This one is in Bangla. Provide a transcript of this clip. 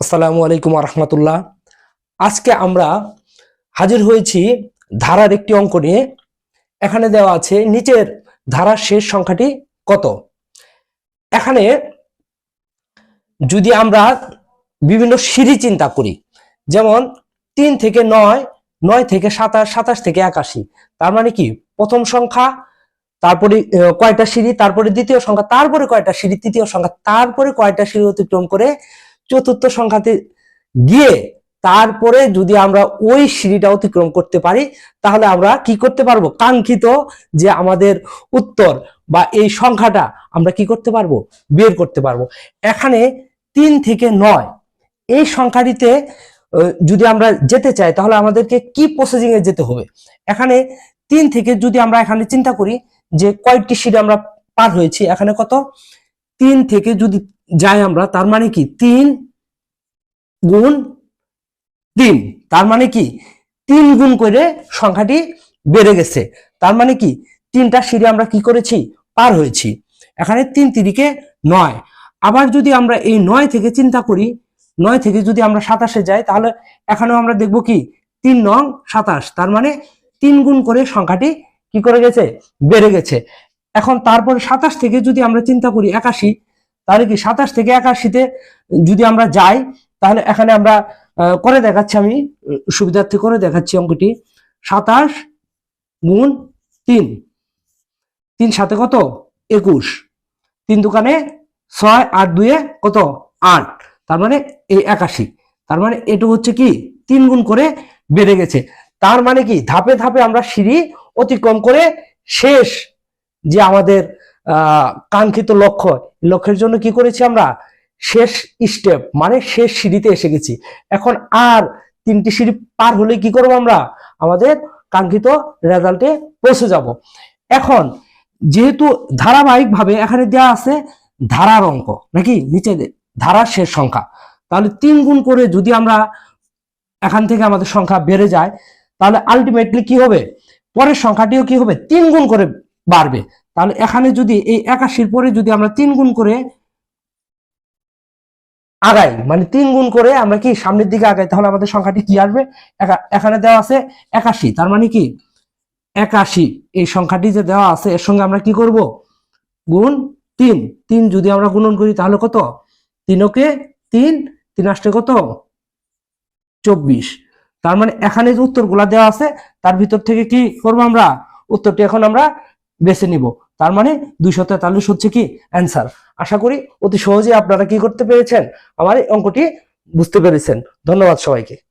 আসসালামু আলাইকুম রহমতুল্লাহ আজকে আমরা হাজির হয়েছি ধারার একটি অঙ্ক নিয়ে। এখানে দেওয়া আছে নিচের ধারার শেষ সংখ্যাটি কত? এখানে যদি আমরা বিভিন্ন সিঁড়ি চিন্তা করি, যেমন তিন থেকে নয় নয় থেকে সাতাশ সাতাশ থেকে একাশি, তার মানে কি? প্রথম সংখ্যা, তারপরে কয়টা সিঁড়ি, তারপরে দ্বিতীয় সংখ্যা, তারপরে কয়টা সিঁড়ি, তৃতীয় সংখ্যা, তারপরে কয়টা সিঁড়ি অতিক্রম করে চতুর্থ সংখ্যাতে গিয়ে তারপরে যদি আমরা ওই সিঁড়িটা অতিক্রম করতে পারি, তাহলে আমরা কি করতে পারব? কাঙ্ক্ষিত যে আমাদের উত্তর বা এই সংখ্যাটা আমরা কি করতে পারব? বের করতে পারব। এখানে তিন থেকে নয়। এই সংখ্যাটিতে যদি আমরা যেতে চাই, তাহলে আমাদেরকে কি প্রসেসিং এ যেতে হবে? এখানে তিন থেকে যদি আমরা এখানে চিন্তা করি যে কয়েকটি সিঁড়ি আমরা পার হয়েছি, এখানে কত? তিন থেকে যদি যাই আমরা, তার মানে কি? তিন গুণ তিন। তার মানে কি? তিন গুণ করে সংখ্যাটি বেড়ে গেছে। তার মানে কি? তিনটা সিঁড়ি আমরা কি করেছি? পার হয়েছি। এখানে তিন তিরিকে নয়। আবার যদি আমরা এই নয় থেকে চিন্তা করি, নয় থেকে যদি আমরা সাতাশে যাই, তাহলে এখানেও আমরা দেখব কি? তিন নং সাতাশ। তার মানে তিন গুণ করে সংখ্যাটি কি করে গেছে? বেড়ে গেছে। এখন তারপরে সাতাশ থেকে যদি আমরা চিন্তা করি, একাশি তাহলে কি সাতাশ থেকে একাশিতে যদি আমরা যাই, তাহলে এখানে আমরা করে দেখাচ্ছি আমি সুবিধার্থে করে দেখাচ্ছি অঙ্কটি। সাতাশ গুণ তিন। তিন সাথে কত? একুশ। তিন দোকানে ছয়, আট দুয়ে কত? আট। তার মানে এই একাশি। তার মানে এটা হচ্ছে কি? তিন গুণ করে বেড়ে গেছে। তার মানে কি? ধাপে ধাপে আমরা সিঁড়ি অতিক্রম করে শেষ যে আমাদের কাঙ্ক্ষিত লক্ষ্য। লক্ষ্যের জন্য কি করেছি আমরা? শেষ স্টেপ মানে শেষ সিঁড়িতে এসে গেছি। এখন আর তিনটি সিঁড়ি পার হলে কি করব আমরা? আমাদের কাঙ্ক্ষিত রেজাল্টে পৌঁছে যাব। এখন যেহেতু ধারাবাহিক ভাবে এখানে দেওয়া আছে ধারার অঙ্ক, নাকি? নিচে ধারার শেষ সংখ্যা। তাহলে তিন গুণ করে যদি আমরা এখান থেকে আমাদের সংখ্যা বেড়ে যায়, তাহলে আলটিমেটলি কি হবে? পরের সংখ্যাটিও কি হবে? তিন গুণ করে বাড়বে। তাহলে এখানে যদি এই একাশির পরে যদি আমরা তিন গুণ করে আগাই মানে তিন গুণ করে আমরা কি সামনের দিকে আগাই, তাহলে আমাদের সংখ্যাটি কি আসবে? এখানে দেওয়া আছে একাশি, তার মানে কি? একাশি, এই সংখ্যাটি যে দেওয়া আছে, এর সঙ্গে আমরা কি করব? গুণ তিন তিন যদি আমরা গুণন করি তাহলে কত? তিনকে তিন তিন আসতে কত? চব্বিশ। তার মানে এখানে যে উত্তরগুলা দেওয়া আছে, তার ভিতর থেকে কি করব আমরা? উত্তরটি এখন আমরা বেছে নিব। তার মানে দুইশো তেতাল্লিশ হচ্ছে কি অ্যান্সার আশা করি অতি সহজে আপনারা কি করতে পেরেছেন? আমার এই অঙ্কটি বুঝতে পেরেছেন। ধন্যবাদ সবাইকে।